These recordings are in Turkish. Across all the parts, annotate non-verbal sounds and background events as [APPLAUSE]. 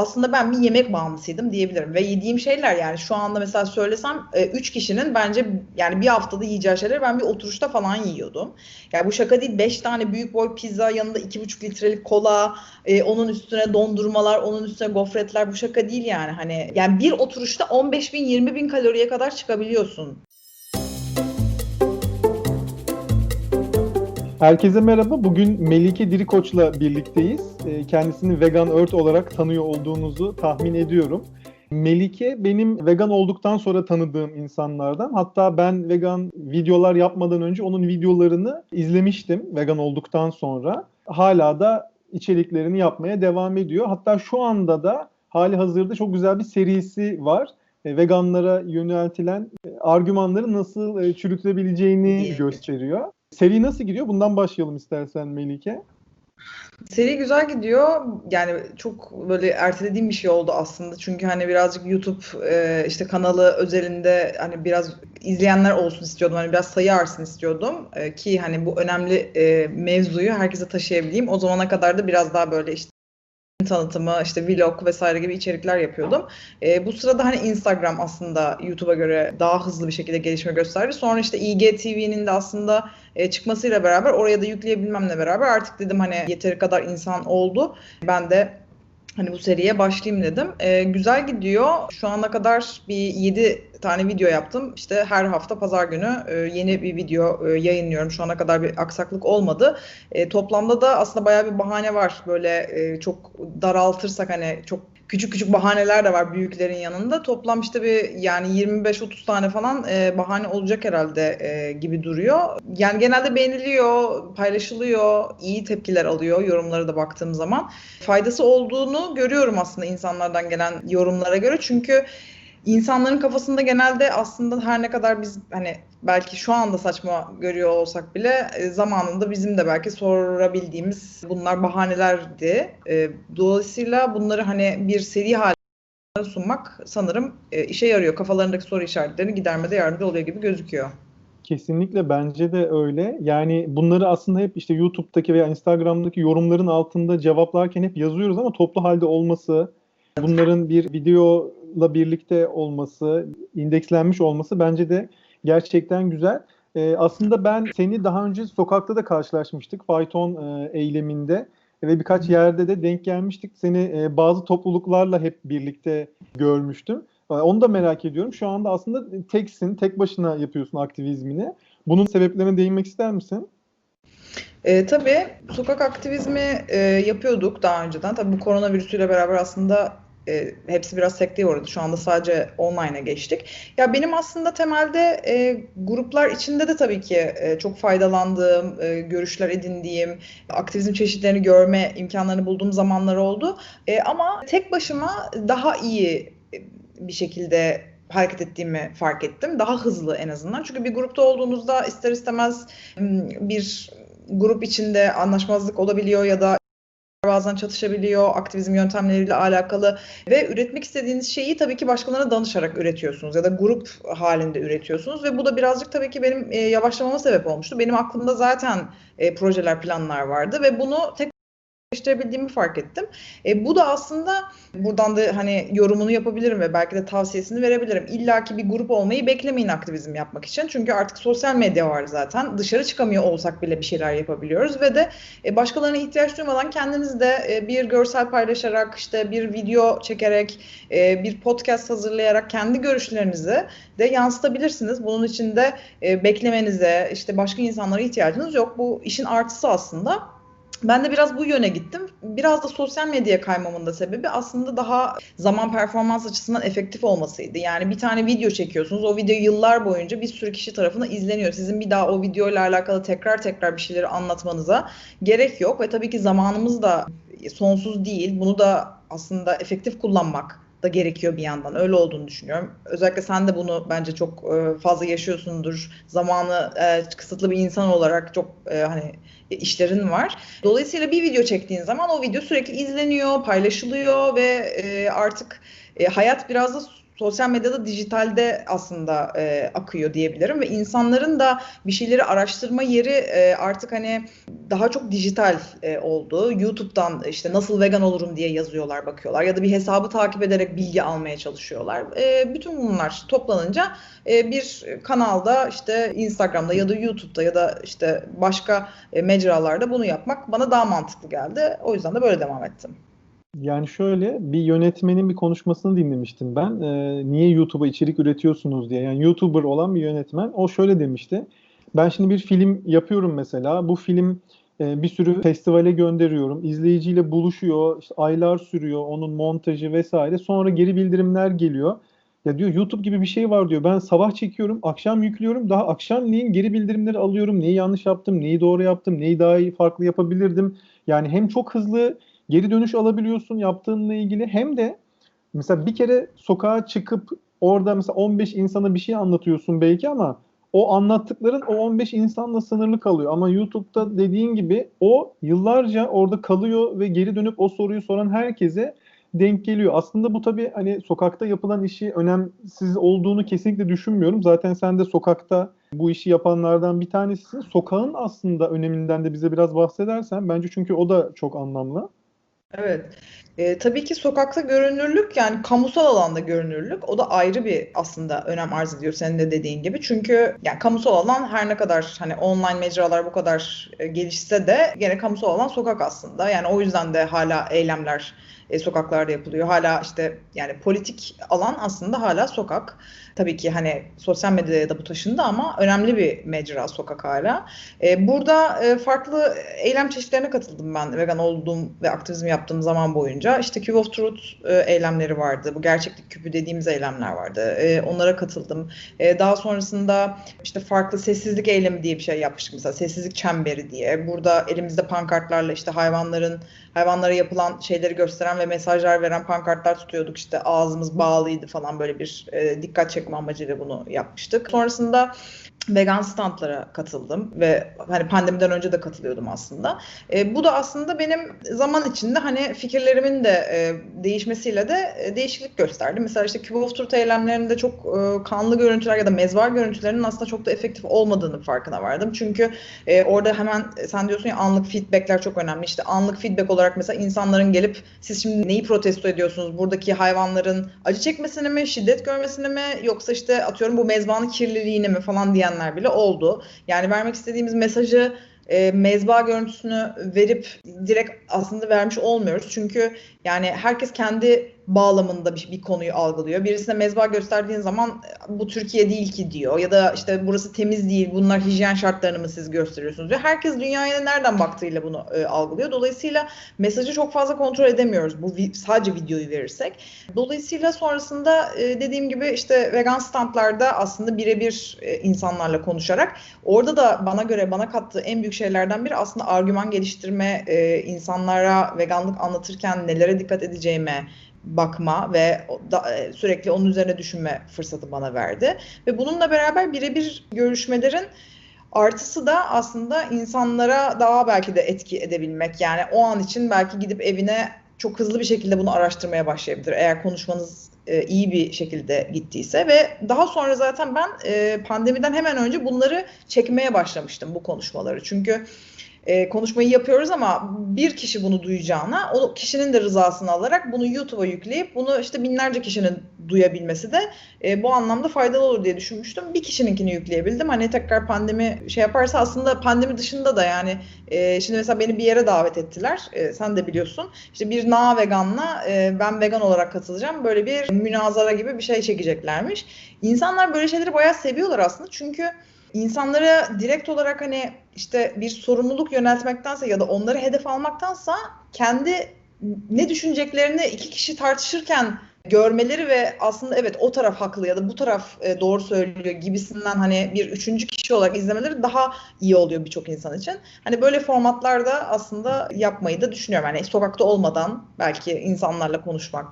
aslında ben bir yemek bağımlısıydım diyebilirim. Ve yediğim şeyler yani şu anda mesela söylesem 3 kişinin bence yani bir haftada yiyeceği şeyleri ben bir oturuşta falan yiyordum. Yani bu şaka değil 5 tane büyük boy pizza yanında 2,5 litrelik kola e, onun üstüne dondurmalar onun üstüne gofretler bu şaka değil yani. Hani yani bir oturuşta 15 bin 20 bin kaloriye kadar çıkabiliyorsun. Herkese merhaba. Bugün Melike Dirikoç'la birlikteyiz. Ee, kendisini Vegan Earth olarak tanıyor olduğunuzu tahmin ediyorum. Melike benim vegan olduktan sonra tanıdığım insanlardan. Hatta ben vegan videolar yapmadan önce onun videolarını izlemiştim vegan olduktan sonra. Hala da içeriklerini yapmaya devam ediyor. Hatta şu anda da hali hazırda çok güzel bir serisi var. E, veganlara yöneltilen e, argümanları nasıl e, çürütebileceğini gösteriyor. Seri nasıl gidiyor? Bundan başlayalım istersen Melike. Seri güzel gidiyor. Yani çok böyle ertelediğim bir şey oldu aslında. Çünkü hani birazcık YouTube e, işte kanalı özelinde hani biraz izleyenler olsun istiyordum. Hani biraz sayı artsın istiyordum. E, ki hani bu önemli e, mevzuyu herkese taşıyabileyim. O zamana kadar da biraz daha böyle işte tanıtımı, işte vlog vesaire gibi içerikler yapıyordum. E, bu sırada hani Instagram aslında YouTube'a göre daha hızlı bir şekilde gelişme gösterdi. Sonra işte IGTV'nin de aslında e, çıkmasıyla beraber oraya da yükleyebilmemle beraber artık dedim hani yeteri kadar insan oldu. Ben de hani bu seriye başlayayım dedim. E, güzel gidiyor. Şu ana kadar bir 7 tane video yaptım. İşte her hafta pazar günü e, yeni bir video e, yayınlıyorum. Şu ana kadar bir aksaklık olmadı. E, toplamda da aslında bayağı bir bahane var. Böyle e, çok daraltırsak hani çok küçük küçük bahaneler de var büyüklerin yanında. Toplam işte bir yani 25-30 tane falan e, bahane olacak herhalde e, gibi duruyor. Yani genelde beğeniliyor, paylaşılıyor, iyi tepkiler alıyor yorumlara da baktığım zaman. Faydası olduğunu görüyorum aslında insanlardan gelen yorumlara göre. Çünkü insanların kafasında genelde aslında her ne kadar biz hani belki şu anda saçma görüyor olsak bile e, zamanında bizim de belki sorabildiğimiz bunlar bahanelerdi. E, dolayısıyla bunları hani bir seri halinde sunmak sanırım e, işe yarıyor. Kafalarındaki soru işaretlerini gidermede yardımcı oluyor gibi gözüküyor. Kesinlikle bence de öyle. Yani bunları aslında hep işte YouTube'daki veya Instagram'daki yorumların altında cevaplarken hep yazıyoruz ama toplu halde olması, bunların bir videola birlikte olması, indekslenmiş olması bence de gerçekten güzel. Ee, aslında ben seni daha önce sokakta da karşılaşmıştık fayton e, eyleminde ve birkaç yerde de denk gelmiştik. Seni e, bazı topluluklarla hep birlikte görmüştüm. E, onu da merak ediyorum. Şu anda aslında teksin, tek başına yapıyorsun aktivizmini. Bunun sebeplerine değinmek ister misin? E, tabii sokak aktivizmi e, yapıyorduk daha önceden. Tabii bu koronavirüsüyle beraber aslında e, hepsi biraz sekteye uğradı. Şu anda sadece online'a geçtik. Ya benim aslında temelde e, gruplar içinde de tabii ki e, çok faydalandığım, e, görüşler edindiğim, aktivizm çeşitlerini görme imkanlarını bulduğum zamanlar oldu. E, ama tek başıma daha iyi bir şekilde hareket ettiğimi fark ettim. Daha hızlı en azından. Çünkü bir grupta olduğunuzda ister istemez bir grup içinde anlaşmazlık olabiliyor ya da bazen çatışabiliyor aktivizm yöntemleriyle alakalı ve üretmek istediğiniz şeyi tabii ki başkalarına danışarak üretiyorsunuz ya da grup halinde üretiyorsunuz ve bu da birazcık tabii ki benim e, yavaşlamama sebep olmuştu. Benim aklımda zaten e, projeler, planlar vardı ve bunu tek geliştirebildiğimi fark ettim. E, bu da aslında buradan da hani yorumunu yapabilirim ve belki de tavsiyesini verebilirim. İlla ki bir grup olmayı beklemeyin aktivizm yapmak için. Çünkü artık sosyal medya var zaten. Dışarı çıkamıyor olsak bile bir şeyler yapabiliyoruz ve de e, başkalarına ihtiyaç duymadan kendiniz de e, bir görsel paylaşarak, işte bir video çekerek, e, bir podcast hazırlayarak kendi görüşlerinizi de yansıtabilirsiniz. Bunun için de e, beklemenize, işte başka insanlara ihtiyacınız yok. Bu işin artısı aslında. Ben de biraz bu yöne gittim. Biraz da sosyal medyaya kaymamın da sebebi aslında daha zaman performans açısından efektif olmasıydı. Yani bir tane video çekiyorsunuz. O video yıllar boyunca bir sürü kişi tarafından izleniyor. Sizin bir daha o videoyla alakalı tekrar tekrar bir şeyleri anlatmanıza gerek yok. Ve tabii ki zamanımız da sonsuz değil. Bunu da aslında efektif kullanmak da gerekiyor bir yandan. Öyle olduğunu düşünüyorum. Özellikle sen de bunu bence çok fazla yaşıyorsundur. Zamanı kısıtlı bir insan olarak çok hani işlerin var. Dolayısıyla bir video çektiğin zaman o video sürekli izleniyor, paylaşılıyor ve artık hayat biraz da sosyal medyada dijitalde aslında e, akıyor diyebilirim ve insanların da bir şeyleri araştırma yeri e, artık hani daha çok dijital e, oldu. YouTube'dan işte nasıl vegan olurum diye yazıyorlar, bakıyorlar ya da bir hesabı takip ederek bilgi almaya çalışıyorlar. E, bütün bunlar toplanınca e, bir kanalda işte Instagram'da ya da YouTube'da ya da işte başka e, mecralarda bunu yapmak bana daha mantıklı geldi. O yüzden de böyle devam ettim. Yani şöyle bir yönetmenin bir konuşmasını dinlemiştim ben. Ee, niye YouTube'a içerik üretiyorsunuz diye. Yani YouTuber olan bir yönetmen. O şöyle demişti. Ben şimdi bir film yapıyorum mesela. Bu film e, bir sürü festivale gönderiyorum. İzleyiciyle buluşuyor. İşte aylar sürüyor. Onun montajı vesaire. Sonra geri bildirimler geliyor. Ya diyor YouTube gibi bir şey var diyor. Ben sabah çekiyorum, akşam yüklüyorum. Daha akşamleyin geri bildirimleri alıyorum. Neyi yanlış yaptım, neyi doğru yaptım, neyi daha iyi farklı yapabilirdim. Yani hem çok hızlı geri dönüş alabiliyorsun yaptığınla ilgili hem de mesela bir kere sokağa çıkıp orada mesela 15 insana bir şey anlatıyorsun belki ama o anlattıkların o 15 insanla sınırlı kalıyor. Ama YouTube'da dediğin gibi o yıllarca orada kalıyor ve geri dönüp o soruyu soran herkese denk geliyor. Aslında bu tabii hani sokakta yapılan işi önemsiz olduğunu kesinlikle düşünmüyorum. Zaten sen de sokakta bu işi yapanlardan bir tanesisin. Sokağın aslında öneminden de bize biraz bahsedersen bence çünkü o da çok anlamlı. Evet. E, tabii ki sokakta görünürlük yani kamusal alanda görünürlük o da ayrı bir aslında önem arz ediyor senin de dediğin gibi. Çünkü yani kamusal alan her ne kadar hani online mecralar bu kadar e, gelişse de gene kamusal alan sokak aslında. Yani o yüzden de hala eylemler e, sokaklarda yapılıyor. Hala işte yani politik alan aslında hala sokak. Tabii ki hani sosyal medyaya da bu taşındı ama önemli bir mecra sokak hala. E, burada e, farklı eylem çeşitlerine katıldım ben vegan olduğum ve aktivizm yaptığım zaman boyunca. İşte Cube of Truth e, eylemleri vardı. Bu gerçeklik küpü dediğimiz eylemler vardı. E, onlara katıldım. E, daha sonrasında işte farklı sessizlik eylemi diye bir şey yapmıştık mesela. Sessizlik çemberi diye. Burada elimizde pankartlarla işte hayvanların hayvanlara yapılan şeyleri gösteren ve mesajlar veren pankartlar tutuyorduk. İşte ağzımız bağlıydı falan böyle bir e, dikkat çekme amacıyla bunu yapmıştık. Sonrasında vegan standlara katıldım ve hani pandemiden önce de katılıyordum aslında. E, bu da aslında benim zaman içinde hani fikirlerimin de e, değişmesiyle de e, değişiklik gösterdi. Mesela işte Cube of Truth eylemlerinde çok e, kanlı görüntüler ya da mezvar görüntülerinin aslında çok da efektif olmadığını farkına vardım. Çünkü e, orada hemen sen diyorsun ya anlık feedbackler çok önemli. İşte anlık feedback olarak mesela insanların gelip siz şimdi neyi protesto ediyorsunuz? Buradaki hayvanların acı çekmesini mi, şiddet görmesini mi yoksa işte atıyorum bu mezbanın kirliliğini mi falan diyenler diyenler bile oldu. Yani vermek istediğimiz mesajı e, mezba görüntüsünü verip direkt aslında vermiş olmuyoruz. Çünkü yani herkes kendi bağlamında bir, bir konuyu algılıyor. Birisine mezba gösterdiğin zaman bu Türkiye değil ki diyor ya da işte burası temiz değil bunlar hijyen şartlarını mı siz gösteriyorsunuz diyor. Herkes dünyaya nereden baktığıyla bunu e, algılıyor. Dolayısıyla mesajı çok fazla kontrol edemiyoruz bu vi, sadece videoyu verirsek. Dolayısıyla sonrasında e, dediğim gibi işte vegan standlarda aslında birebir e, insanlarla konuşarak orada da bana göre bana kattığı en büyük şeylerden biri aslında argüman geliştirme, e, insanlara veganlık anlatırken nelere dikkat edeceğime bakma ve da, e, sürekli onun üzerine düşünme fırsatı bana verdi. Ve bununla beraber birebir görüşmelerin artısı da aslında insanlara daha belki de etki edebilmek. Yani o an için belki gidip evine çok hızlı bir şekilde bunu araştırmaya başlayabilir. Eğer konuşmanız e, iyi bir şekilde gittiyse ve daha sonra zaten ben e, pandemiden hemen önce bunları çekmeye başlamıştım bu konuşmaları. Çünkü e, konuşmayı yapıyoruz ama bir kişi bunu duyacağına o kişinin de rızasını alarak bunu YouTube'a yükleyip bunu işte binlerce kişinin duyabilmesi de e, bu anlamda faydalı olur diye düşünmüştüm. Bir kişininkini yükleyebildim. Hani tekrar pandemi şey yaparsa aslında pandemi dışında da yani e, şimdi mesela beni bir yere davet ettiler. E, sen de biliyorsun. İşte bir na veganla e, ben vegan olarak katılacağım. Böyle bir münazara gibi bir şey çekeceklermiş. İnsanlar böyle şeyleri bayağı seviyorlar aslında. Çünkü insanlara direkt olarak hani işte bir sorumluluk yöneltmektense ya da onları hedef almaktansa kendi ne düşüneceklerini iki kişi tartışırken görmeleri ve aslında evet o taraf haklı ya da bu taraf e, doğru söylüyor gibisinden hani bir üçüncü kişi olarak izlemeleri daha iyi oluyor birçok insan için. Hani böyle formatlarda aslında yapmayı da düşünüyorum. Yani sokakta olmadan belki insanlarla konuşmak,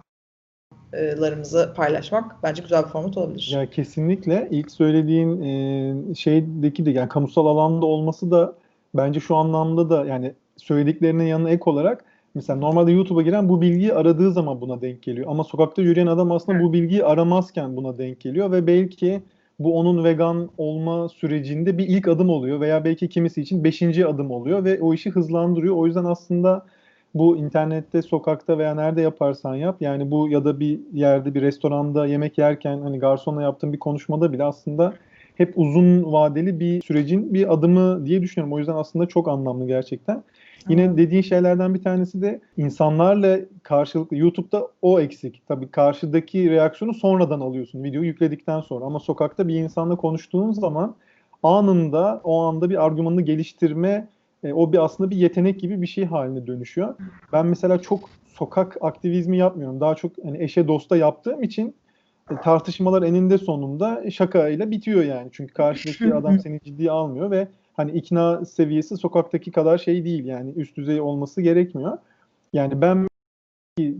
larımızı paylaşmak bence güzel bir format olabilir. Ya kesinlikle ilk söylediğin e, şeydeki de yani kamusal alanda olması da bence şu anlamda da yani söylediklerinin yanına ek olarak Mesela normalde YouTube'a giren bu bilgiyi aradığı zaman buna denk geliyor. Ama sokakta yürüyen adam aslında bu bilgiyi aramazken buna denk geliyor ve belki bu onun vegan olma sürecinde bir ilk adım oluyor veya belki kimisi için beşinci adım oluyor ve o işi hızlandırıyor. O yüzden aslında bu internette, sokakta veya nerede yaparsan yap yani bu ya da bir yerde bir restoranda yemek yerken hani garsonla yaptığın bir konuşmada bile aslında hep uzun vadeli bir sürecin bir adımı diye düşünüyorum. O yüzden aslında çok anlamlı gerçekten. Yine dediğin şeylerden bir tanesi de insanlarla karşılıklı YouTube'da o eksik. Tabii karşıdaki reaksiyonu sonradan alıyorsun videoyu yükledikten sonra ama sokakta bir insanla konuştuğun zaman anında o anda bir argümanını geliştirme e, o bir aslında bir yetenek gibi bir şey haline dönüşüyor. Ben mesela çok sokak aktivizmi yapmıyorum. Daha çok hani eşe dosta yaptığım için e, tartışmalar eninde sonunda şakayla bitiyor yani. Çünkü karşıdaki adam seni ciddiye almıyor ve hani ikna seviyesi sokaktaki kadar şey değil yani üst düzey olması gerekmiyor. Yani ben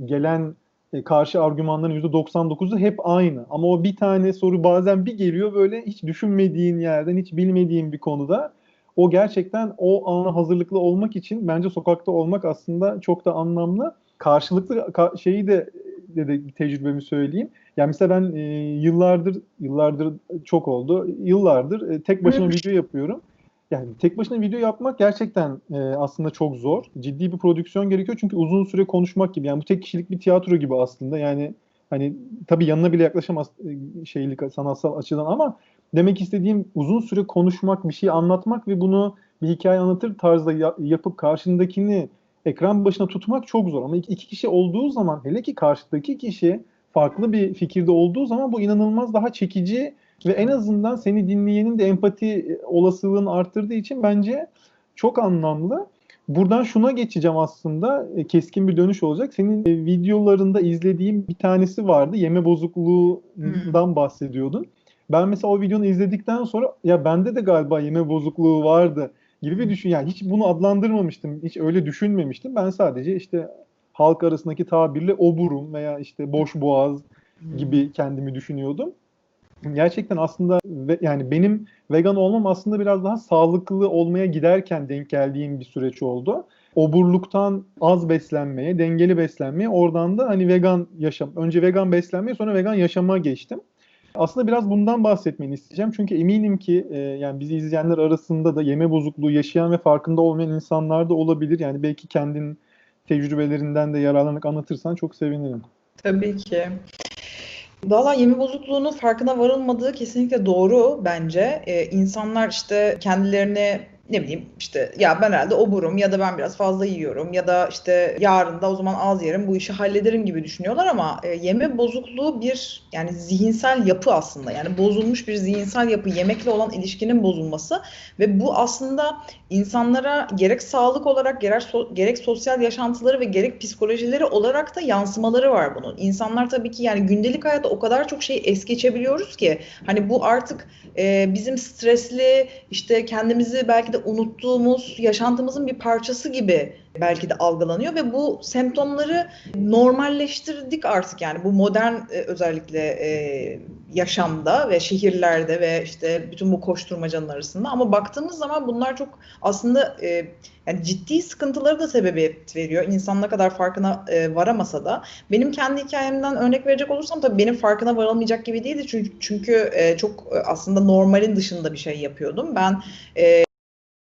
gelen e, karşı argümanların %99'u hep aynı. Ama o bir tane soru bazen bir geliyor böyle hiç düşünmediğin yerden, hiç bilmediğin bir konuda. O gerçekten o ana hazırlıklı olmak için bence sokakta olmak aslında çok da anlamlı. Karşılıklı ka- şeyi de de, de tecrübemi söyleyeyim. Yani mesela ben e, yıllardır, yıllardır çok oldu, yıllardır e, tek başıma video yapıyorum. Yani tek başına video yapmak gerçekten e, aslında çok zor. Ciddi bir prodüksiyon gerekiyor çünkü uzun süre konuşmak gibi. Yani bu tek kişilik bir tiyatro gibi aslında. Yani hani tabii yanına bile yaklaşamaz e, şeylik sanatsal açıdan ama demek istediğim uzun süre konuşmak, bir şey anlatmak ve bunu bir hikaye anlatır tarzda ya, yapıp karşındakini ekran başına tutmak çok zor. Ama iki, iki kişi olduğu zaman hele ki karşıdaki kişi farklı bir fikirde olduğu zaman bu inanılmaz daha çekici ve en azından seni dinleyenin de empati e, olasılığını arttırdığı için bence çok anlamlı. Buradan şuna geçeceğim aslında. E, keskin bir dönüş olacak. Senin e, videolarında izlediğim bir tanesi vardı. Yeme bozukluğundan bahsediyordun. Ben mesela o videonu izledikten sonra ya bende de galiba yeme bozukluğu vardı gibi bir düşün. Yani hiç bunu adlandırmamıştım. Hiç öyle düşünmemiştim. Ben sadece işte halk arasındaki tabirle oburum veya işte boş boğaz gibi kendimi düşünüyordum gerçekten aslında ve, yani benim vegan olmam aslında biraz daha sağlıklı olmaya giderken denk geldiğim bir süreç oldu. Oburluktan az beslenmeye, dengeli beslenmeye, oradan da hani vegan yaşam, önce vegan beslenmeye sonra vegan yaşama geçtim. Aslında biraz bundan bahsetmeni isteyeceğim. Çünkü eminim ki e, yani bizi izleyenler arasında da yeme bozukluğu yaşayan ve farkında olmayan insanlar da olabilir. Yani belki kendin tecrübelerinden de yararlanarak anlatırsan çok sevinirim. Tabii ki. Valla yeme bozukluğunun farkına varılmadığı kesinlikle doğru bence. Ee, insanlar işte kendilerini ne bileyim işte ya ben herhalde oburum ya da ben biraz fazla yiyorum ya da işte yarın da o zaman az yerim bu işi hallederim gibi düşünüyorlar ama e, yeme bozukluğu bir yani zihinsel yapı aslında yani bozulmuş bir zihinsel yapı yemekle olan ilişkinin bozulması ve bu aslında insanlara gerek sağlık olarak gerek, so gerek sosyal yaşantıları ve gerek psikolojileri olarak da yansımaları var bunun. İnsanlar tabii ki yani gündelik hayatta o kadar çok şey es geçebiliyoruz ki hani bu artık e, bizim stresli işte kendimizi belki de unuttuğumuz yaşantımızın bir parçası gibi belki de algılanıyor ve bu semptomları normalleştirdik artık yani bu modern e, özellikle e, yaşamda ve şehirlerde ve işte bütün bu koşturmacanın arasında ama baktığımız zaman bunlar çok aslında e, yani ciddi sıkıntıları da sebebiyet veriyor. İnsan ne kadar farkına varamasa da benim kendi hikayemden örnek verecek olursam tabii benim farkına varılmayacak gibi değildi çünkü çünkü çok aslında normalin dışında bir şey yapıyordum. Ben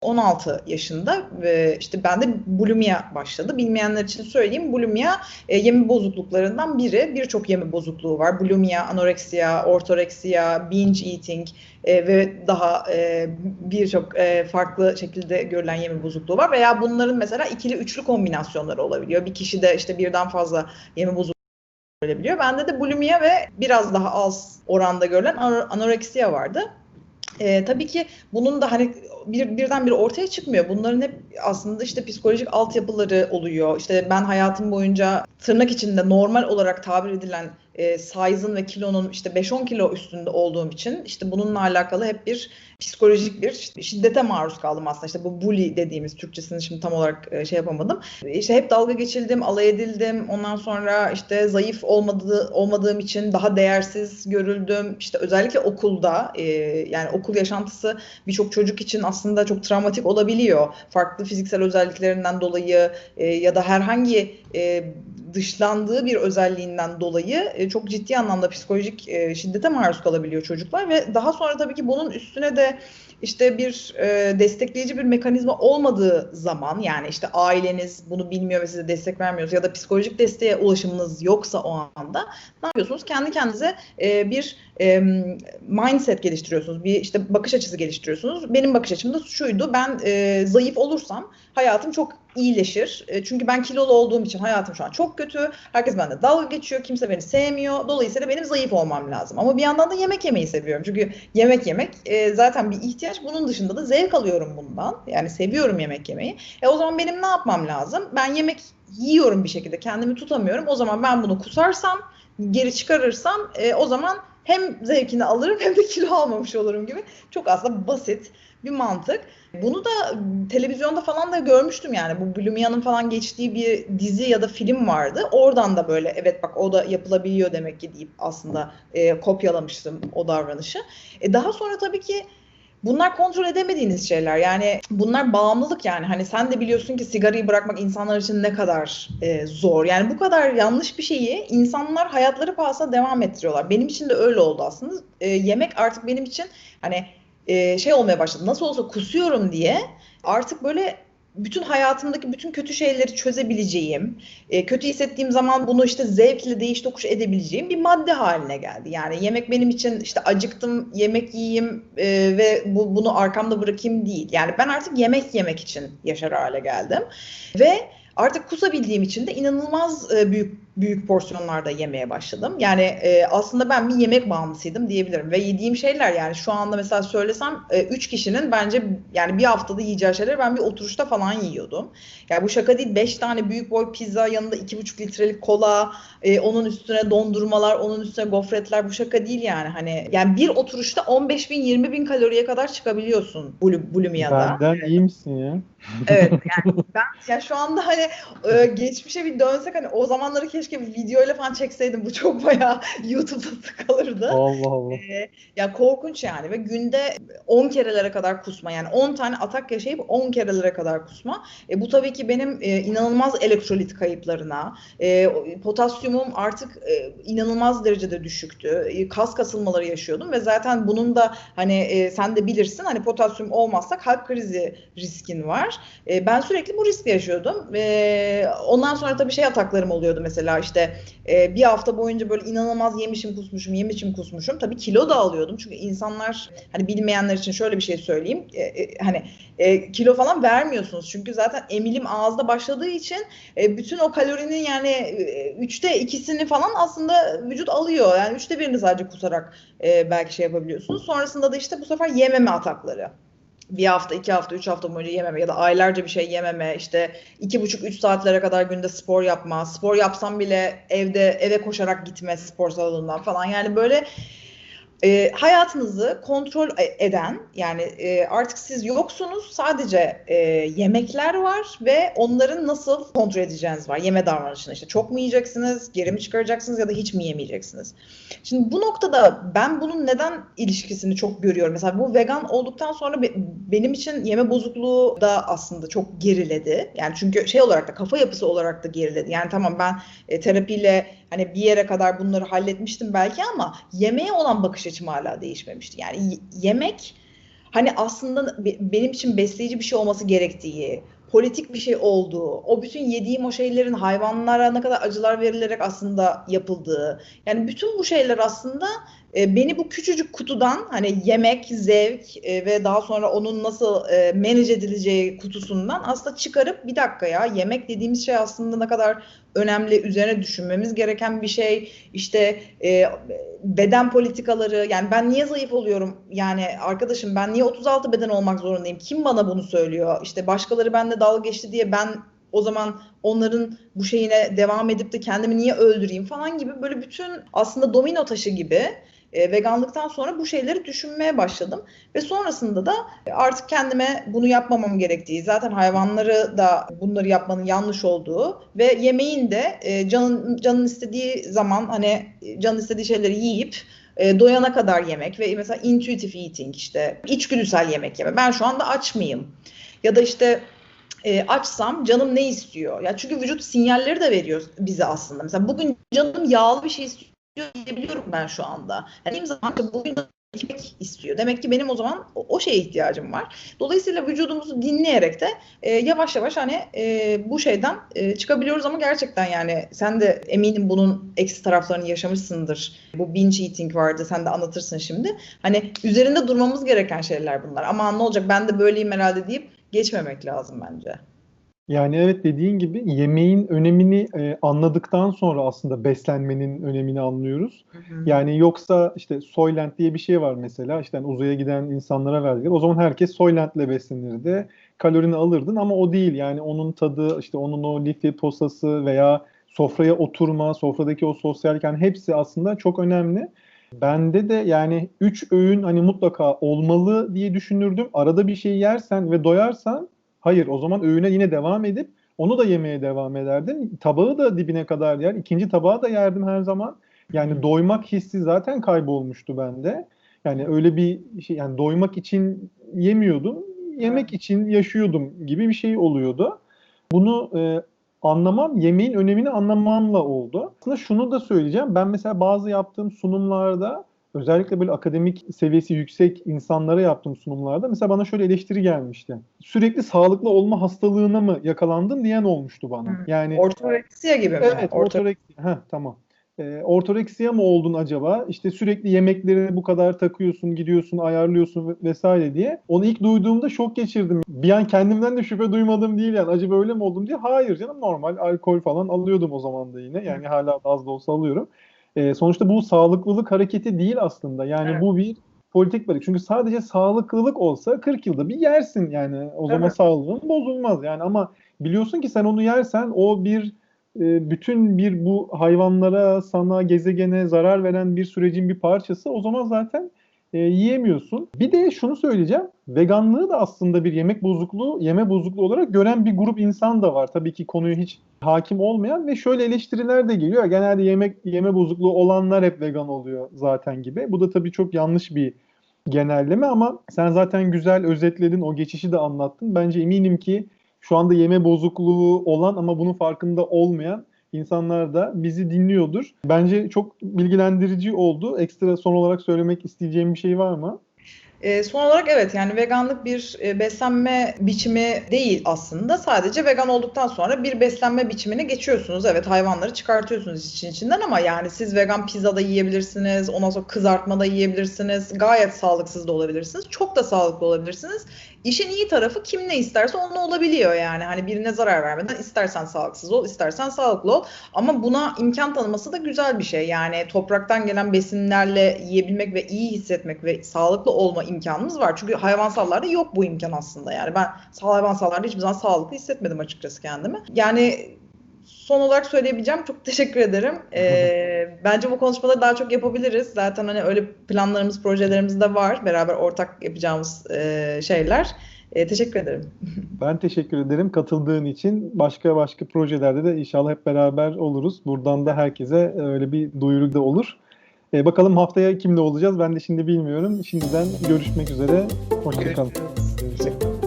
16 yaşında ve işte bende bulimia başladı. Bilmeyenler için söyleyeyim. Bulimia e, yeme bozukluklarından biri. Birçok yeme bozukluğu var. Bulimia, anoreksiya, ortoreksiya, binge eating e, ve daha e, birçok e, farklı şekilde görülen yeme bozukluğu var. Veya bunların mesela ikili üçlü kombinasyonları olabiliyor. Bir kişi de işte birden fazla yeme bozukluğu görebiliyor. Bende de bulimia ve biraz daha az oranda görülen anoreksiya vardı. E, tabii ki bunun da hani bir birdenbire ortaya çıkmıyor. Bunların hep aslında işte psikolojik altyapıları oluyor. İşte ben hayatım boyunca tırnak içinde normal olarak tabir edilen e, size'ın ve kilonun işte 5-10 kilo üstünde olduğum için işte bununla alakalı hep bir psikolojik bir şiddete maruz kaldım aslında. İşte bu bully dediğimiz Türkçesini şimdi tam olarak e, şey yapamadım. İşte hep dalga geçildim, alay edildim. Ondan sonra işte zayıf olmadığı olmadığım için daha değersiz görüldüm. İşte özellikle okulda e, yani okul yaşantısı birçok çocuk için aslında çok travmatik olabiliyor. Farklı fiziksel özelliklerinden dolayı e, ya da herhangi e, dışlandığı bir özelliğinden dolayı e, çok ciddi anlamda psikolojik e, şiddete maruz kalabiliyor çocuklar ve daha sonra tabii ki bunun üstüne de işte bir e, destekleyici bir mekanizma olmadığı zaman yani işte aileniz bunu bilmiyor ve size destek vermiyorsa ya da psikolojik desteğe ulaşımınız yoksa o anda ne yapıyorsunuz? Kendi kendinize bir mindset geliştiriyorsunuz. Bir işte bakış açısı geliştiriyorsunuz. Benim bakış açım da şuydu. Ben zayıf olursam hayatım çok iyileşir. E, çünkü ben kilolu olduğum için hayatım şu an çok kötü. Herkes bende dalga geçiyor. Kimse beni sevmiyor. Dolayısıyla benim zayıf olmam lazım. Ama bir yandan da yemek yemeyi seviyorum. Çünkü yemek yemek e, zaten bir ihtiyaç. Bunun dışında da zevk alıyorum bundan. Yani seviyorum yemek yemeyi. E o zaman benim ne yapmam lazım? Ben yemek yiyorum bir şekilde. Kendimi tutamıyorum. O zaman ben bunu kusarsam, geri çıkarırsam e, o zaman hem zevkini alırım [LAUGHS] hem de kilo almamış olurum gibi. Çok aslında basit bir mantık. Bunu da televizyonda falan da görmüştüm yani. Bu Blumya'nın falan geçtiği bir dizi ya da film vardı. Oradan da böyle evet bak o da yapılabiliyor demek ki deyip aslında e, kopyalamıştım o davranışı. E, daha sonra tabii ki Bunlar kontrol edemediğiniz şeyler. Yani bunlar bağımlılık yani. Hani sen de biliyorsun ki sigarayı bırakmak insanlar için ne kadar e, zor. Yani bu kadar yanlış bir şeyi insanlar hayatları pahasına devam ettiriyorlar. Benim için de öyle oldu aslında. E, yemek artık benim için hani e, şey olmaya başladı. Nasıl olsa kusuyorum diye artık böyle bütün hayatımdaki bütün kötü şeyleri çözebileceğim, e, kötü hissettiğim zaman bunu işte zevkle değiş tokuş edebileceğim bir madde haline geldi. Yani yemek benim için işte acıktım, yemek yiyeyim e, ve bu, bunu arkamda bırakayım değil. Yani ben artık yemek yemek için yaşar hale geldim. Ve artık kusabildiğim için de inanılmaz e, büyük büyük porsiyonlarda yemeye başladım. Yani e, aslında ben bir yemek bağımlısıydım diyebilirim ve yediğim şeyler yani şu anda mesela söylesem 3 e, kişinin bence yani bir haftada yiyeceği şeyleri ben bir oturuşta falan yiyordum. Yani bu şaka değil 5 tane büyük boy pizza yanında 2,5 litrelik kola e, onun üstüne dondurmalar onun üstüne gofretler bu şaka değil yani hani yani bir oturuşta 15 bin 20 bin kaloriye kadar çıkabiliyorsun bulimia'da. Benden iyi misin ya? Evet [LAUGHS] yani ben ya şu anda hani e, geçmişe bir dönsek hani o zamanları keşke bir videoyla falan çekseydim. Bu çok bayağı [LAUGHS] YouTube'da tıkalırdı. Allah Allah. Ee, ya korkunç yani ve günde 10 kerelere kadar kusma. Yani 10 tane atak yaşayıp 10 kerelere kadar kusma. E, bu tabii ki benim e, inanılmaz elektrolit kayıplarına, e, potasyumum artık e, inanılmaz derecede düşüktü. E, kas kasılmaları yaşıyordum ve zaten bunun da hani e, sen de bilirsin hani potasyum olmazsa kalp krizi riskin var. E, ben sürekli bu riski yaşıyordum. E, ondan sonra tabii şey ataklarım oluyordu mesela işte e, bir hafta boyunca böyle inanılmaz yemişim kusmuşum yemişim kusmuşum. Tabii kilo da alıyordum çünkü insanlar hani bilmeyenler için şöyle bir şey söyleyeyim. E, e, hani e, kilo falan vermiyorsunuz çünkü zaten emilim ağızda başladığı için e, bütün o kalorinin yani e, üçte ikisini falan aslında vücut alıyor. Yani üçte birini sadece kusarak e, belki şey yapabiliyorsunuz. Sonrasında da işte bu sefer yememe atakları bir hafta, iki hafta, üç hafta boyunca yememe ya da aylarca bir şey yememe, işte iki buçuk, üç saatlere kadar günde spor yapma, spor yapsam bile evde eve koşarak gitme spor salonundan falan. Yani böyle e, hayatınızı kontrol e, eden yani e, artık siz yoksunuz sadece e, yemekler var ve onların nasıl kontrol edeceğiniz var. Yeme davranışını işte çok mu yiyeceksiniz geri mi çıkaracaksınız ya da hiç mi yemeyeceksiniz? Şimdi bu noktada ben bunun neden ilişkisini çok görüyorum? Mesela bu vegan olduktan sonra be, benim için yeme bozukluğu da aslında çok geriledi. Yani çünkü şey olarak da kafa yapısı olarak da geriledi. Yani tamam ben e, terapiyle hani bir yere kadar bunları halletmiştim belki ama yemeğe olan bakış açım hala değişmemişti. Yani yemek hani aslında benim için besleyici bir şey olması gerektiği, politik bir şey olduğu, o bütün yediğim o şeylerin hayvanlara ne kadar acılar verilerek aslında yapıldığı. Yani bütün bu şeyler aslında e, beni bu küçücük kutudan hani yemek, zevk e, ve daha sonra onun nasıl e, manage edileceği kutusundan aslında çıkarıp bir dakika ya yemek dediğimiz şey aslında ne kadar önemli üzerine düşünmemiz gereken bir şey. İşte e, beden politikaları yani ben niye zayıf oluyorum? Yani arkadaşım ben niye 36 beden olmak zorundayım? Kim bana bunu söylüyor? İşte başkaları benimle dalga geçti diye ben o zaman onların bu şeyine devam edip de kendimi niye öldüreyim falan gibi böyle bütün aslında domino taşı gibi e, veganlıktan sonra bu şeyleri düşünmeye başladım ve sonrasında da artık kendime bunu yapmamam gerektiği, zaten hayvanları da bunları yapmanın yanlış olduğu ve yemeğin de e, canın canın istediği zaman hani canın istediği şeyleri yiyip e, doyana kadar yemek ve mesela intuitive eating işte içgüdüsel yemek yeme. Ben şu anda aç mıyım? Ya da işte e, açsam canım ne istiyor? Ya çünkü vücut sinyalleri de veriyor bize aslında. Mesela bugün canım yağlı bir şey istiyor diyebiliyorum ben şu anda. Yani zaman işte bugün ekmek istiyor. Demek ki benim o zaman o, o şeye ihtiyacım var. Dolayısıyla vücudumuzu dinleyerek de e, yavaş yavaş hani e, bu şeyden e, çıkabiliyoruz ama gerçekten yani sen de eminim bunun eksi taraflarını yaşamışsındır. Bu binge eating vardı sen de anlatırsın şimdi. Hani üzerinde durmamız gereken şeyler bunlar. Ama ne olacak ben de böyleyim herhalde deyip geçmemek lazım bence. Yani evet dediğin gibi yemeğin önemini e, anladıktan sonra aslında beslenmenin önemini anlıyoruz. Hı hı. Yani yoksa işte Soylent diye bir şey var mesela işte hani uzaya giden insanlara verdiler. O zaman herkes Soylent'le beslenirdi. Kalorini alırdın ama o değil yani onun tadı işte onun o lifi posası veya sofraya oturma, sofradaki o sosyallik yani hepsi aslında çok önemli. Bende de yani üç öğün hani mutlaka olmalı diye düşünürdüm. Arada bir şey yersen ve doyarsan Hayır o zaman öğüne yine devam edip onu da yemeye devam ederdim. Tabağı da dibine kadar yer. ikinci tabağı da yerdim her zaman. Yani doymak hissi zaten kaybolmuştu bende. Yani öyle bir şey yani doymak için yemiyordum. Yemek için yaşıyordum gibi bir şey oluyordu. Bunu e, anlamam, yemeğin önemini anlamamla oldu. Aslında şunu da söyleyeceğim. Ben mesela bazı yaptığım sunumlarda özellikle böyle akademik seviyesi yüksek insanlara yaptığım sunumlarda mesela bana şöyle eleştiri gelmişti. Sürekli sağlıklı olma hastalığına mı yakalandın diyen olmuştu bana. Yani ortoreksiya gibi mi? Evet, ortoreksiya. Heh, tamam. Ee, ortoreksiya mı oldun acaba? İşte sürekli yemeklerini bu kadar takıyorsun, gidiyorsun, ayarlıyorsun vesaire diye. Onu ilk duyduğumda şok geçirdim. Bir an kendimden de şüphe duymadım değil yani. Acaba öyle mi oldum diye. Hayır canım normal alkol falan alıyordum o zaman da yine. Yani hala az da olsa alıyorum. E, sonuçta bu sağlıklılık hareketi değil aslında. Yani evet. bu bir politik balık. Çünkü sadece sağlıklılık olsa 40 yılda bir yersin yani. O zaman evet. sağlığın bozulmaz yani ama biliyorsun ki sen onu yersen o bir e, bütün bir bu hayvanlara, sana, gezegene zarar veren bir sürecin bir parçası. O zaman zaten e, yiyemiyorsun. Bir de şunu söyleyeceğim. Veganlığı da aslında bir yemek bozukluğu, yeme bozukluğu olarak gören bir grup insan da var. Tabii ki konuyu hiç hakim olmayan ve şöyle eleştiriler de geliyor. Genelde yemek yeme bozukluğu olanlar hep vegan oluyor zaten gibi. Bu da tabii çok yanlış bir genelleme ama sen zaten güzel özetledin, o geçişi de anlattın. Bence eminim ki şu anda yeme bozukluğu olan ama bunun farkında olmayan insanlar da bizi dinliyordur. Bence çok bilgilendirici oldu. Ekstra son olarak söylemek isteyeceğim bir şey var mı? E, son olarak evet yani veganlık bir e, beslenme biçimi değil aslında. Sadece vegan olduktan sonra bir beslenme biçimine geçiyorsunuz. Evet hayvanları çıkartıyorsunuz için içinden ama yani siz vegan pizza da yiyebilirsiniz. Ondan sonra kızartma da yiyebilirsiniz. Gayet sağlıksız da olabilirsiniz. Çok da sağlıklı olabilirsiniz. İşin iyi tarafı kim ne isterse onunla olabiliyor yani. Hani birine zarar vermeden istersen sağlıksız ol, istersen sağlıklı ol. Ama buna imkan tanıması da güzel bir şey. Yani topraktan gelen besinlerle yiyebilmek ve iyi hissetmek ve sağlıklı olma imkanımız var. Çünkü hayvansallarda yok bu imkan aslında. Yani ben hayvansallarda hiçbir zaman sağlıklı hissetmedim açıkçası kendimi. Yani son olarak söyleyebileceğim çok teşekkür ederim. [LAUGHS] Ee, bence bu konuşmaları daha çok yapabiliriz. Zaten hani öyle planlarımız, projelerimiz de var. Beraber ortak yapacağımız e, şeyler. E, teşekkür ederim. [LAUGHS] Ben teşekkür ederim katıldığın için. Başka başka projelerde de inşallah hep beraber oluruz. Buradan da herkese öyle bir duyuru da olur. E, bakalım haftaya kimle olacağız ben de şimdi bilmiyorum. Şimdiden görüşmek üzere. Hoşçakalın. Görüşürüz.